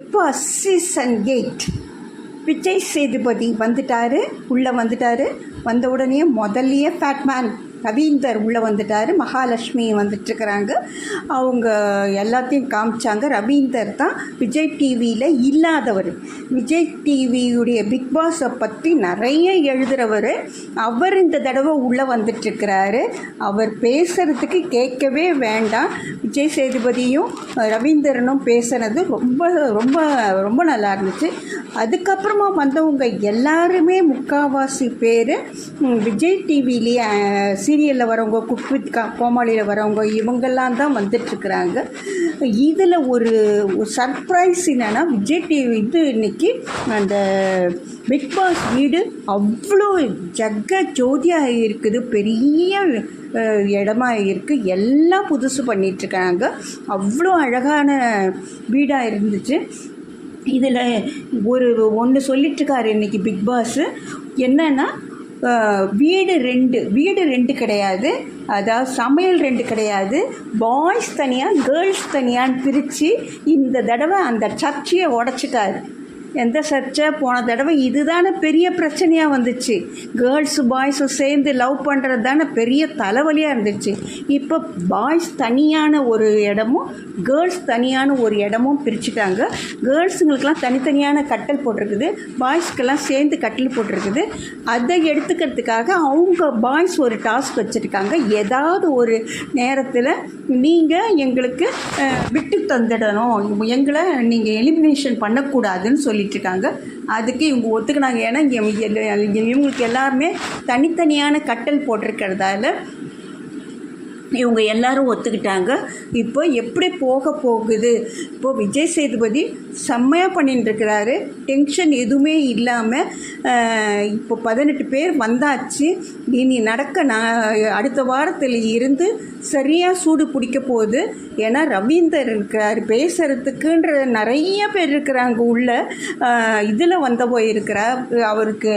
இப்போ season eight Vijay Sethupathi வந்துட்டாரு உள்ளே வந்துட்டாரு. வந்த உடனே முதல்லயே ஃபேட்மேன் ரவீந்தர் உள்ளே வந்துட்டார் மகாலட்சுமி வந்துட்டுருக்குறாங்க. அவங்க எல்லாத்தையும் காமிச்சாங்க. ரவீந்தர் தான் விஜய் டிவியில் இல்லாதவர். விஜய் டிவியுடைய பிக் பாஸை பற்றி நிறைய எழுதுகிறவர் அவர் இந்த தடவை உள்ளே வந்துட்டுருக்கிறாரு. அவர் பேசுகிறதுக்கு கேட்கவே வேண்டாம். விஜய் சேதுபதியும் ரவீந்திரனும் பேசுனது ரொம்ப ரொம்ப ரொம்ப நல்லா இருந்துச்சு. அதுக்கப்புறமா வந்தவங்க எல்லாருமே முக்காவாசி பேர் விஜய் டிவிலேயே சீரியலில் வரவங்க குக் வித் கா கோமாளியில் வரவங்க இவங்கெல்லாம் தான் வந்துட்டுருக்குறாங்க. இதில் ஒரு சர்ப்ரைஸ் என்னென்னா விஜய் டிவி இது இன்னைக்கு அந்த பிக் பாஸ் வீடு அவ்வளோ ஜக்க ஜோதியாக இருக்குது பெரிய இடமா இருக்குது எல்லாம் புதுசு பண்ணிகிட்ருக்காங்க அவ்வளோ அழகான வீடாக இருந்துச்சு. இதில் ஒரு ஒன்று சொல்லிட்டுருக்காரு இன்னைக்கு பிக் பாஸு. என்னென்னா வீடு ரெண்டு வீடு ரெண்டு கிடையாது. அதாவது சமையல் ரெண்டு கிடையாது. பாய்ஸ் தனியாக கேர்ள்ஸ் தனியான்னு பிரித்து இந்த தடவை அந்த சர்ச்சையை உடச்சிட்டாரு. எந்த சர்ச்சை? போன தடவை இதுதானே பெரிய பிரச்சனையாக வந்துச்சு. கேர்ள்ஸு பாய்ஸும் சேர்ந்து லவ் பண்ணுறது தானே பெரிய தலைவலியாக இருந்துச்சு. இப்போ பாய்ஸ் தனியான ஒரு இடமும் கேர்ள்ஸ் தனியான ஒரு இடமும் பிரிச்சுட்டாங்க. கேர்ள்ஸுங்களுக்கெல்லாம் தனித்தனியான கட்டல் போட்டிருக்குது. பாய்ஸ்க்கெல்லாம் சேர்ந்து கட்டல் போட்டிருக்குது. அதை எடுத்துக்கிறதுக்காக அவங்க பாய்ஸ் ஒரு டாஸ்க் வச்சுருக்காங்க. ஏதாவது ஒரு நேரத்தில் நீங்கள் எங்களுக்கு விட்டு தந்துடணும் எங்களை நீங்கள் எலிமினேஷன் பண்ணக்கூடாதுன்னு சொல்லி இருக்காங்க அதுக்கு இவங்க ஒத்துக்கினாங்க. ஏன்னா இங்கே இவங்களுக்கு எல்லாருமே தனித்தனியான கட்டல் போட்டிருக்கிறதால இவங்க எல்லாரும் ஒத்துக்கிட்டாங்க. இப்போ எப்படி போக போகுது? இப்போது விஜய் சேதுபதி செம்மையாக பண்ணிட்டுருக்கிறாரு டென்ஷன் எதுவுமே இல்லாமல் இப்போ பதினெட்டு பேர் வந்தாச்சு. இனி நடக்க நான் அடுத்த வாரத்தில் இருந்து சரியாக சூடு பிடிக்க போகுது. ஏன்னா ரவீந்தர் இருக்கிறார். பேசுகிறதுக்குன்ற நிறைய பேர் இருக்கிறாங்க உள்ள. இதில் வந்த போயிருக்கிறா அவருக்கு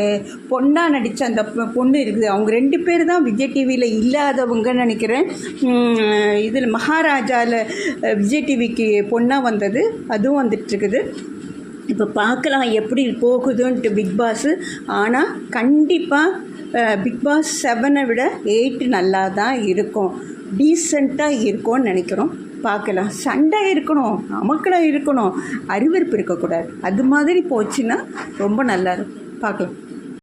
பொண்ணாக நடித்த அந்த பொண்ணு இருக்குது. அவங்க ரெண்டு பேர் தான் விஜய் டிவியில் இல்லாதவங்கன்னு நினைக்கிறேன். இதில் மகாராஜாவில் விஜய் டிவிக்கு பொண்ணாக வந்தது. அதுவும் வந்துட்டுருக்குது இப்போ பார்க்கலாம் எப்படி போகுதுன்ட்டு பிக் பாஸு. ஆனால் கண்டிப்பாக பிக் பாஸ் செவனை விட எயிட் நல்லா தான் இருக்கும். டீசெண்டாக இருக்கும்னு நினைக்கிறோம். பார்க்கலாம். சண்டை இருக்கணும். அமக்கலம் இருக்கணும். அறிவிருப்பு இருக்கக்கூடாது. அது மாதிரி போச்சுன்னா ரொம்ப நல்லா இருக்கும். பார்க்கலாம்.